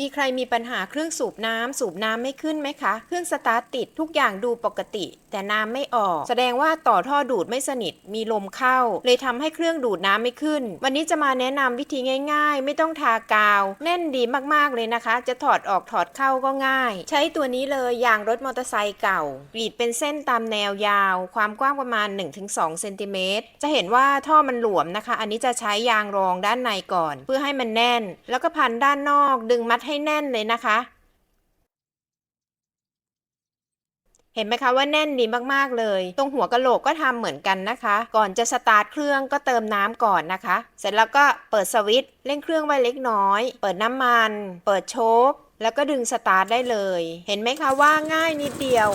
มีใครมีปัญหาเครื่องสูบน้ำสูบน้ำไม่ขึ้นไหมคะ เครื่องสตาร์ทติดทุกอย่างดูปกติ แต่น้ำไม่ออก แสดงว่าต่อท่อดูดไม่สนิทมีลมเข้า เลยทำให้เครื่องดูดน้ำไม่ขึ้น วันนี้จะมาแนะนำวิธีง่าย ๆ ไม่ต้องทากาว แน่นดีมากๆเลยนะคะ จะถอดออกถอดเข้าก็ง่าย ใช้ตัวนี้เลยยางรถมอเตอร์ไซค์เก่ากรีดเป็นเส้นตามแนวยาว ความกว้างประมาณ 1-2เซนติเมตรจะเห็นว่าท่อมันหลวมนะคะ อันนี้จะใช้ยางรองด้านในก่อน เพื่อให้มันแน่น แล้วก็พันด้านนอกดึงมัดให้แน่นเลยนะคะ เห็นไหมคะว่าแน่นดีมากๆเลย ตรงหัวกะโหลกก็ทำเหมือนกันนะคะ ก่อนจะสตาร์ทเครื่องก็เติมน้ำก่อนนะคะ เสร็จแล้วก็เปิดสวิตช์เร่งเครื่องไว้เล็กน้อย เปิดน้ำมัน เปิดโชคแล้วก็ดึงสตาร์ทได้เลย เห็นไหมคะว่าง่ายนิดเดียว